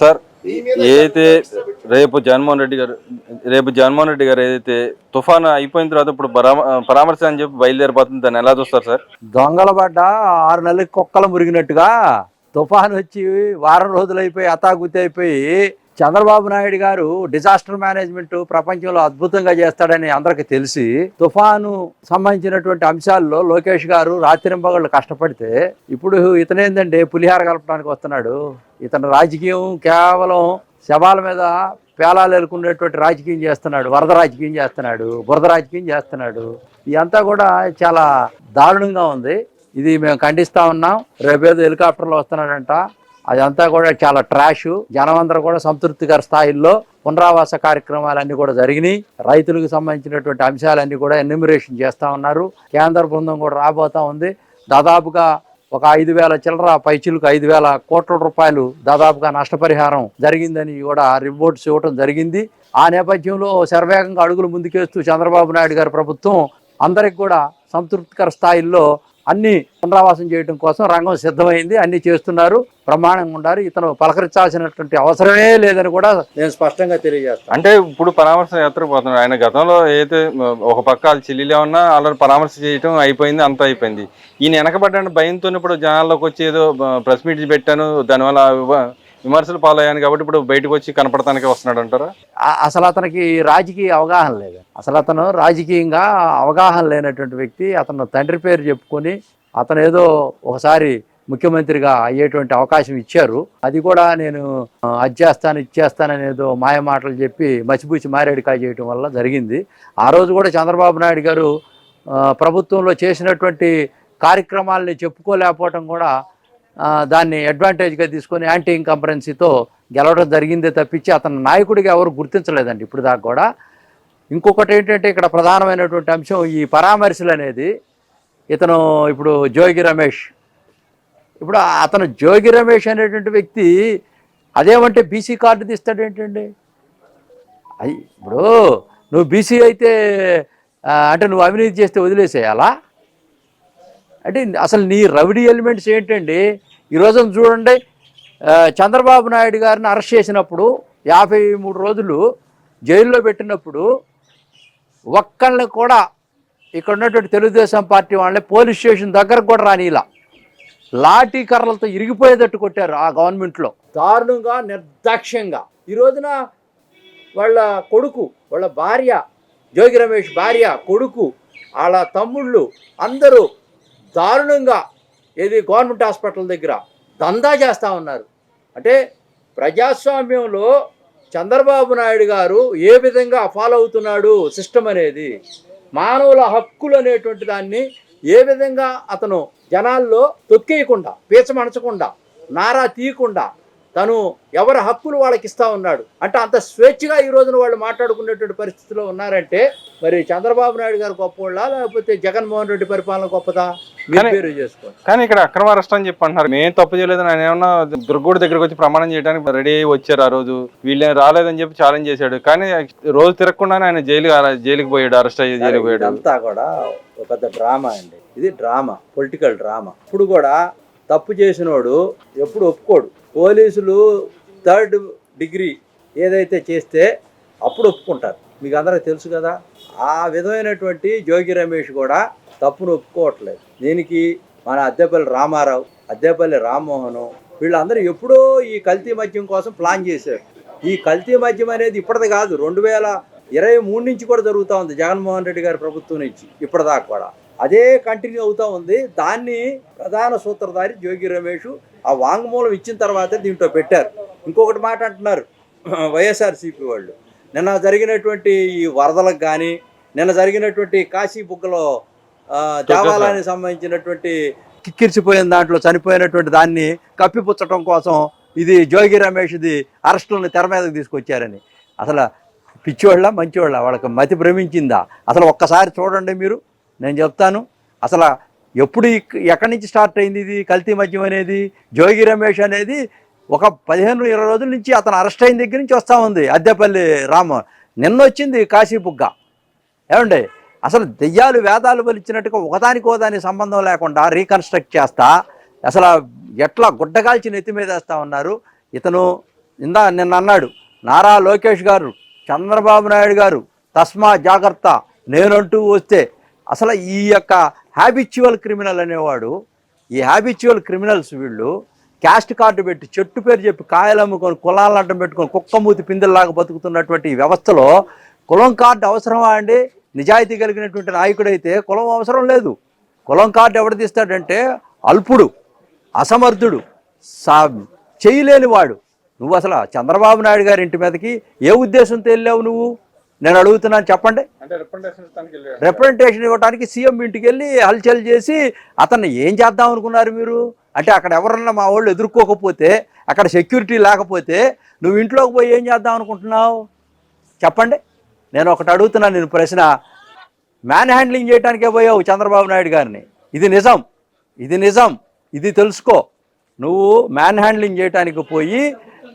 Sir ఏదైతే రేపు జగన్మోహన్ రెడ్డి గారు రేపు జగన్మోహన్ రెడ్డి గారు ఏదైతే తుఫాను అయిపోయిన తర్వాత ఇప్పుడు పరామ- పరామర్శ అని చెప్పి బయలుదేరిపోతుంది దాన్ని ఎలా చూస్తారు సార్? దొంగల పడ్డ ఆరు నెలలకి కుక్కలు మురిగినట్టుగా తుఫాను వచ్చి వారం రోజులు అయిపోయి అతాగుతి అయిపోయి చంద్రబాబు నాయుడు గారు డిజాస్టర్ మేనేజ్మెంట్ ప్రపంచంలో అద్భుతంగా చేస్తాడని అందరికీ తెలిసి తుఫాను సంబంధించినటువంటి అంశాల్లో లోకేష్ గారు రాత్రింబగళ్ళు కష్టపడితే ఇప్పుడు ఇతనేందండి పులిహార కలపడానికి వస్తున్నాడు. ఇతను రాజకీయం కేవలం శవాల మీద పేలాలు ఎలుకునేటువంటి రాజకీయం చేస్తున్నాడు వరద రాజకీయం చేస్తున్నాడు బురద రాజకీయం చేస్తున్నాడు. ఇదంతా కూడా చాలా దారుణంగా ఉంది. ఇది మేము ఖండిస్తా ఉన్నాం. రేపేదో హెలికాప్టర్లో వస్తున్నాడంట. అదంతా కూడా చాలా ట్రాష్ జనం అందరూ కూడా సంతృప్తికర స్థాయిల్లో పునరావాస కార్యక్రమాలన్నీ కూడా జరిగినాయి. రైతులకు సంబంధించినటువంటి అంశాలన్నీ కూడా ఎన్యూమిరేషన్ చేస్తూ ఉన్నారు. కేంద్ర బృందం కూడా రాబోతా ఉంది. దాదాపుగా ఒక ఐదు వేల చిల్లర పైచిలకు ఐదు వేల కోట్ల రూపాయలు దాదాపుగా నష్టపరిహారం జరిగిందని కూడా రిపోర్ట్స్ ఇవ్వడం జరిగింది. ఆ నేపథ్యంలో శరవేగంగా అడుగులు ముందుకేస్తూ చంద్రబాబు నాయుడు గారి ప్రభుత్వం అందరికి కూడా సంతృప్తికర స్థాయిల్లో అన్ని పునరావాసం చేయడం కోసం రంగం సిద్ధమైంది అన్ని చేస్తున్నారు ప్రమాణంగా ఉండాలి ఇతను పలకరించాల్సినటువంటి అవసరమే లేదని కూడా నేను స్పష్టంగా తెలియజేస్తాను. అంటే ఇప్పుడు పరామర్శ యాత్ర పోతున్నాడు ఆయన గతంలో ఏదైతే ఒక పక్క వాళ్ళు చిల్లీలో ఉన్నా అలా పరామర్శ చేయటం అయిపోయింది అంత అయిపోయింది. ఈయన వెనకబడ్డాను భయంతో ఇప్పుడు జనాల్లోకి వచ్చి ఏదో ప్రెస్ మీట్ పెట్టాను దానివల్ల విమర్శలు పాలయ్యాను కాబట్టి ఇప్పుడు బయటకు వచ్చి కనపడటానికి వస్తున్నాడు అంటారా? అసలు అతనికి రాజకీయ అవగాహన లేదు. అసలు అతను రాజకీయంగా అవగాహన లేనటువంటి వ్యక్తి అతను తండ్రి పేరు చెప్పుకొని అతను ఏదో ఒకసారి ముఖ్యమంత్రిగా అయ్యేటువంటి అవకాశం ఇచ్చారు. అది కూడా నేను ఆ, అది చేస్తాను ఏదో మాయ మాటలు చెప్పి మసిపూచి మారేడికాయ చేయటం వల్ల జరిగింది. ఆ రోజు కూడా చంద్రబాబు నాయుడు గారు ప్రభుత్వంలో చేసినటువంటి కార్యక్రమాలని చెప్పుకోలేకపోవటం కూడా దాన్ని అడ్వాంటేజ్గా తీసుకొని యాంటీ ఇన్కంపరెన్సీతో గెలవడం జరిగిందే తప్పించి అతను నాయకుడిగా ఎవరు గుర్తించలేదండి ఇప్పుడు దాకా కూడా. ఇంకొకటి ఏంటంటే ఇక్కడ ప్రధానమైనటువంటి అంశం ఈ పరామర్శలు అనేది. ఇతను ఇప్పుడు జోగి రమేష్. ఇప్పుడు అతను జోగి రమేష్ అనేటువంటి వ్యక్తి అదేమంటే బీసీ కార్డు తీస్తాడు ఏంటండి? అయ్యి ఇప్పుడు నువ్వు బీసీ అయితే అంటే నువ్వు అవినీతి చేస్తే వదిలేసేయాలా? అంటే అసలు నీ రౌడీ ఎలిమెంట్స్ ఏంటండి? ఈరోజు చూడండి చంద్రబాబు నాయుడు గారిని అరెస్ట్ చేసినప్పుడు యాభై మూడు రోజులు జైల్లో పెట్టినప్పుడు ఒక్కళ్ళని కూడా ఇక్కడ ఉన్నటువంటి తెలుగుదేశం పార్టీ వాళ్ళని పోలీస్ స్టేషన్ దగ్గరకు కూడా రానిలా లాఠీ కర్రలతో ఇరిగిపోయేటట్టు కొట్టారు ఆ గవర్నమెంట్లో. దారుణంగా నిర్దాక్ష్యంగా ఈ రోజున వాళ్ళ కొడుకు వాళ్ళ భార్య జోగి రమేష్ భార్య కొడుకు వాళ్ళ తమ్ముళ్ళు అందరూ దారుణంగా ఏది గవర్నమెంట్ హాస్పిటల్ దగ్గర దందా చేస్తూ ఉన్నారు. అంటే ప్రజాస్వామ్యంలో చంద్రబాబు నాయుడు గారు ఏ విధంగా ఫాలో అవుతున్నాడు సిస్టమ్ అనేది మానవుల హక్కులు అనేటువంటి దాన్ని ఏ విధంగా అతను జనాల్లో తొక్కేయకుండా పీచమణచకుండా నారా తీయకుండా తను ఎవరి హక్కులు వాళ్ళకి ఇస్తా ఉన్నాడు. అంటే అంత స్వేచ్ఛగా ఈ రోజున వాళ్ళు మాట్లాడుకునేటువంటి పరిస్థితిలో ఉన్నారంటే మరి చంద్రబాబు నాయుడు గారు గొప్పవాళ్ళ? లేకపోతే జగన్మోహన్ రెడ్డి పరిపాలన గొప్పదా? మీరు చేసుకోండి. కానీ ఇక్కడ అక్రమ అరెస్ట్ అని చెప్పి అంటున్నారు మేము తప్పు చేయలేదని ఆయన ఏమన్నా దుర్గోడు దగ్గరకు వచ్చి ప్రమాణం చేయడానికి రెడీ అయ్యి వచ్చారు ఆ రోజు. వీళ్ళేం రాలేదని చెప్పి ఛాలెంజ్ చేశాడు. కానీ రోజు తిరగకుండానే ఆయన జైలు జైలుకి పోయాడు అరెస్ట్ అయ్యి జైలుకి పోయాడు. ఇదంతా కూడా ఒక పెద్ద డ్రామా అండి. ఇది డ్రామా పొలిటికల్ డ్రామా. ఇప్పుడు కూడా తప్పు చేసినోడు ఎప్పుడు ఒప్పుకోడు. పోలీసులు థర్డ్ డిగ్రీ ఏదైతే చేస్తే అప్పుడు ఒప్పుకుంటారు. మీకు అందరికీ తెలుసు కదా ఆ విధమైనటువంటి జోగి రమేష్ కూడా తప్పును ఒప్పుకోవట్లేదు. దీనికి మన అద్దెపల్లి రామారావు అద్దెపల్లి రామ్మోహన్ వీళ్ళందరూ ఎప్పుడో ఈ కల్తీ మద్యం కోసం ప్లాన్ చేశారు. ఈ కల్తీ మద్యం అనేది ఇప్పటిది కాదు రెండు వేల ఇరవై మూడు నుంచి కూడా జరుగుతూ ఉంది జగన్మోహన్ రెడ్డి గారి ప్రభుత్వం నుంచి ఇప్పటిదాకా కూడా. అదే కంటిన్యూ అవుతూ ఉంది. దాన్ని ప్రధాన సూత్రధారి జోగి రమేష్ ఆ వాంగ్మూలం ఇచ్చిన తర్వాతే దీంట్లో పెట్టారు. ఇంకొకటి మాట అంటున్నారు వైఎస్ఆర్సీపీ వాళ్ళు. నిన్న జరిగినటువంటి ఈ వరదలకు కానీ నిన్న జరిగినటువంటి కాశీ బుగ్గలో దేవాలయానికి సంబంధించినటువంటి కిక్కిరిసిపోయిన దాంట్లో చనిపోయినటువంటి దాన్ని కప్పిపుచ్చటం కోసం ఇది జోగి రమేష్ది అరెస్టులను తెర మీదకి తీసుకొచ్చారని. అసలు పిచ్చివాళ్ళ మంచివాళ్ళ వాళ్ళకి మతి భ్రమించిందా? అసలు ఒక్కసారి చూడండి మీరు నేను చెప్తాను. అసలు ఎప్పుడు ఎక్కడి నుంచి స్టార్ట్ అయింది ఇది? కల్తీ మద్యం అనేది జోగి రమేష్ అనేది ఒక పదిహేను ఇరవై రోజుల నుంచి అతను అరెస్ట్ అయిన దగ్గర నుంచి వస్తూ ఉంది అద్దెపల్లి రామ. నిన్న వచ్చింది కాశీపుగ్గ. ఏమండి? అసలు దెయ్యాలు వేదాలు బలిచ్చినట్టుగా ఒకదానికి సంబంధం లేకుండా రీకన్స్ట్రక్ట్ చేస్తా అసలు ఎట్లా గుడ్డగాల్చి నెత్తి మీద వేస్తూ ఉన్నారు? ఇతను ఇందా నిన్న అన్నాడు నారా లోకేష్ గారు చంద్రబాబు నాయుడు గారు తస్మా జాగ్రత్త నేనంటూ వస్తే. అసలు ఈ యొక్క హ్యాబిచువల్ క్రిమినల్ అనేవాడు ఈ హ్యాబిచువల్ క్రిమినల్స్ వీళ్ళు క్యాస్ట్ కార్డు పెట్టి చెట్టు పేరు చెప్పి కాయలు అమ్ముకొని కులాలను అడ్డం పెట్టుకొని కుక్క మూతి పిందెల్లాగా బతుకుతున్నటువంటి వ్యవస్థలో కులం కార్డు అవసరమా అండి? నిజాయితీ కలిగినటువంటి నాయకుడైతే కులం అవసరం లేదు. కులం కార్డు ఎవడు తీస్తాడంటే అల్పుడు అసమర్థుడు సా చేయలేని వాడు నువ్వు అసలు చంద్రబాబు నాయుడు గారి ఇంటి మీదకి ఏ ఉద్దేశంతో వెళ్ళావు నువ్వు? నేను అడుగుతున్నాను చెప్పండి. రిప్రజెంటేషన్ ఇవ్వడానికి సీఎం ఇంటికి వెళ్ళి హల్చల్ చేసి అతన్ని ఏం చేద్దాం అనుకున్నారు మీరు? అంటే అక్కడ ఎవరన్నా మా వాళ్ళు ఎదుర్కోకపోతే అక్కడ సెక్యూరిటీ లేకపోతే నువ్వు ఇంట్లోకి పోయి ఏం చేద్దాం అనుకుంటున్నావు? చెప్పండి. నేను ఒకటి అడుగుతున్నాను నేను ప్రశ్న. మ్యాన్ హ్యాండ్లింగ్ చేయడానికే పోయావు చంద్రబాబు నాయుడు గారిని. ఇది నిజం. ఇది నిజం. ఇది తెలుసుకో. నువ్వు మ్యాన్ హ్యాండ్లింగ్ చేయడానికి పోయి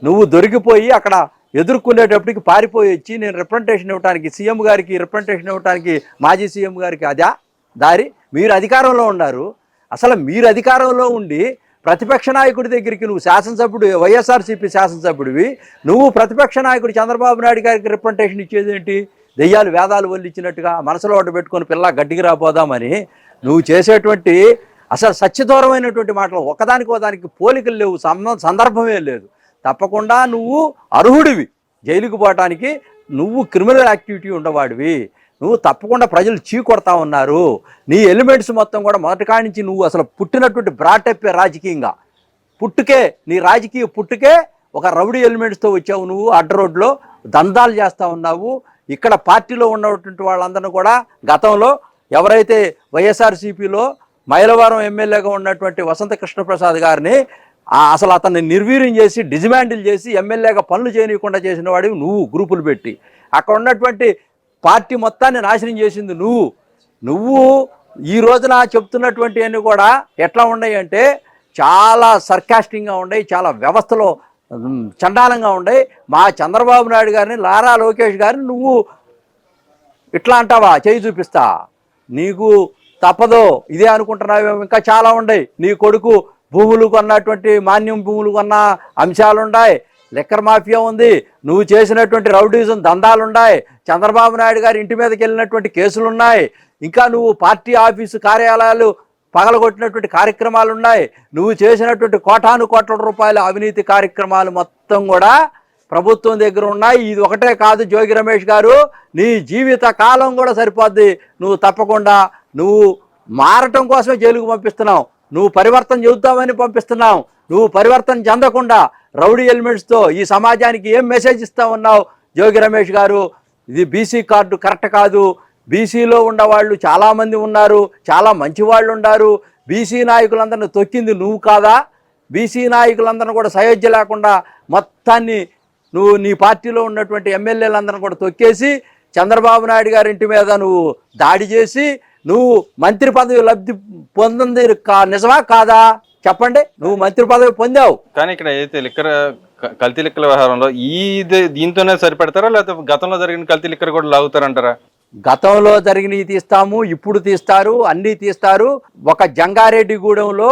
నువ్వు దొరికిపోయి అక్కడ ఎదుర్కొనేటప్పటికి పారిపోయి వచ్చి నేను రిప్రజెంటేషన్ ఇవ్వడానికి సీఎం గారికి రిప్రజెంటేషన్ ఇవ్వడానికి మాజీ సీఎం గారికి అదా? దారి? మీరు అధికారంలో ఉన్నారు. అసలు మీరు అధికారంలో ఉండి ప్రతిపక్ష నాయకుడి దగ్గరికి నువ్వు శాసనసభ్యుడు వైఎస్ఆర్సీపీ శాసనసభ్యుడివి. నువ్వు ప్రతిపక్ష నాయకుడు చంద్రబాబు నాయుడు గారికి రిప్రజెంటేషన్ ఇచ్చేది ఏంటి? దెయ్యాలు వేదాలు వల్లిచ్చినట్టుగా మనసులో ఒకటి పెట్టుకొని పిల్ల గడ్డికి రాపోదామని నువ్వు చేసేటువంటి అసలు సత్యదూరమైనటువంటి మాటలు. ఒకదానికి ఒకదానికి పోలికలు లేవు. సంబ- సందర్భమే లేదు. తప్పకుండా నువ్వు అర్హుడివి. జైలుకు పోవటానికి నువ్వు క్రిమినల్ యాక్టివిటీ ఉండవాడివి. నువ్వు తప్పకుండా ప్రజలు చీకొడతా ఉన్నారు. నీ ఎలిమెంట్స్ మొత్తం కూడా మొదటి కాడి నుంచి నువ్వు అసలు పుట్టినటువంటి బ్రాటప్పే రాజకీయంగా. పుట్టుకే నీ రాజకీయ పుట్టుకే ఒక రౌడీ ఎలిమెంట్స్తో వచ్చావు నువ్వు అడ్డ రోడ్లో దందాలు చేస్తూ ఉన్నావు. ఇక్కడ పార్టీలో ఉన్నటువంటి వాళ్ళందరినీ కూడా గతంలో ఎవరైతే వైఎస్ఆర్సీపీలో మైలవరం ఎమ్మెల్యేగా ఉన్నటువంటి వసంత కృష్ణప్రసాద్ గారిని అసలు అతన్ని నిర్వీర్యం చేసి డిజిమాండిల్ చేసి ఎమ్మెల్యేగా పనులు చేయనీయకుండా చేసిన వాడివి నువ్వు గ్రూపులు పెట్టి. అక్కడ ఉన్నటువంటి పార్టీ మొత్తాన్ని నాశనం చేసింది నువ్వు. నువ్వు ఈ రోజున చెప్తున్నటువంటివన్నీ కూడా ఎట్లా ఉన్నాయి అంటే చాలా సర్కాస్టింగ్గా ఉన్నాయి చాలా వ్యవస్థలో చండాలంగా ఉన్నాయి. మా చంద్రబాబు నాయుడు గారిని లారా లోకేష్ గారిని నువ్వు ఇట్లా అంటావా? చేయి చూపిస్తా. నీకు తప్పదు. ఇదే అనుకుంటున్నావేమో. ఇంకా చాలా ఉన్నాయి. నీ కొడుకు భూములు కొన్నటువంటి మాన్యం భూములు కొన్న అంశాలున్నాయి లిక్కర్ మాఫియా ఉంది. నువ్వు చేసినటువంటి రౌడీజం దందాలున్నాయి చంద్రబాబు నాయుడు గారి ఇంటి మీదకి వెళ్ళినటువంటి కేసులు ఉన్నాయి ఇంకా నువ్వు పార్టీ ఆఫీసు కార్యాలయాలు పగలగొట్టినటువంటి కార్యక్రమాలు ఉన్నాయి నువ్వు చేసినటువంటి కోటాను కోట్ల రూపాయల అవినీతి కార్యక్రమాలు మొత్తం కూడా ప్రభుత్వం దగ్గర ఉన్నాయి. ఇది ఒకటే కాదు జోగి రమేష్ గారు. నీ జీవిత కాలం కూడా సరిపోద్ది. నువ్వు తప్పకుండా నువ్వు మారటం కోసమే జైలుకు పంపిస్తున్నావు. నువ్వు పరివర్తన చెబుతావని పంపిస్తున్నావు. నువ్వు పరివర్తన చెందకుండా రౌడీ ఎలిమెంట్స్తో ఈ సమాజానికి ఏం మెసేజ్ ఇస్తా ఉన్నావు? జోగి రమేష్ గారు ఇది బీసీ కార్డు కరెక్ట్ కాదు. బీసీలో ఉన్నవాళ్ళు చాలామంది ఉన్నారు చాలా మంచి వాళ్ళు ఉన్నారు బీసీ నాయకులందరిని తొక్కింది నువ్వు కాదా? బీసీ నాయకులందరిని కూడా సయోధ్య లేకుండా మొత్తాన్ని నువ్వు నీ పార్టీలో ఉన్నటువంటి ఎమ్మెల్యేలందరిని కూడా తొక్కేసి చంద్రబాబు నాయుడు గారి ఇంటి మీద నువ్వు దాడి చేసి నువ్వు మంత్రి పదవి లబ్ధి పొందింది కా నిజమా కాదా? చెప్పండి. నువ్వు మంత్రి పదవి పొందావు. కానీ ఇక్కడ ఏదైతే లిక్కర్ కల్తీ లిక్కర్ వ్యవహారంలో ఈ దీంతోనే సరిపెడతారా? లేకపోతే గతంలో జరిగిన కల్తీ లిక్కర్ కూడా లాగుతారంటారా? గతంలో జరిగినవి తీస్తాము ఇప్పుడు తీస్తారు అన్నీ తీస్తారు. ఒక జంగారెడ్డిగూడెంలో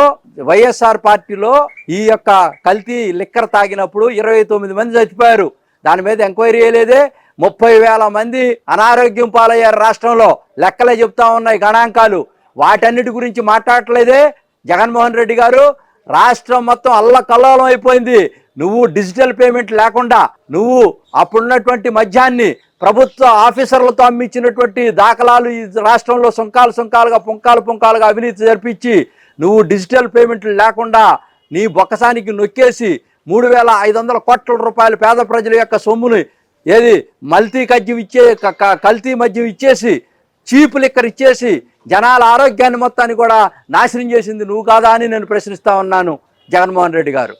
వైఎస్ఆర్ పార్టీలో ఈ యొక్క కల్తీ లిక్కర్ తాగినప్పుడు ఇరవై తొమ్మిది మంది చచ్చిపోయారు. దాని మీద ఎంక్వైరీ చేయలేదే. ముప్పై వేల మంది అనారోగ్యం పాలయ్యారు రాష్ట్రంలో. లెక్కలే చెప్తా ఉన్నాయి గణాంకాలు. వాటన్నిటి గురించి మాట్లాడట్లేదే జగన్మోహన్ రెడ్డి గారు. రాష్ట్రం మొత్తం అల్లకల్లోలం అయిపోయింది. నువ్వు డిజిటల్ పేమెంట్ లేకుండా నువ్వు అప్పుడున్నటువంటి మద్యాన్ని ప్రభుత్వ ఆఫీసర్లతో అమ్మించినటువంటి దాఖలాలు ఈ రాష్ట్రంలో సుంకాలు సుంకాలుగా పుంకాలు పుంకాలుగా అవినీతి జరిపించి నువ్వు డిజిటల్ పేమెంట్లు లేకుండా నీ బొక్కసానికి నొక్కేసి మూడు వేల ఐదు వందల కోట్ల రూపాయలు పేద ప్రజల యొక్క సొమ్ముని ఏది? మల్తీ కజ్యం ఇచ్చే కల్తీ మద్యం ఇచ్చేసి చీపు లిక్కర్ ఇచ్చేసి జనాల ఆరోగ్యాన్ని మొత్తాన్ని కూడా నాశనం చేసింది నువ్వు కాదా అని నేను ప్రశ్నిస్తా ఉన్నాను జగన్మోహన్ రెడ్డి గారు.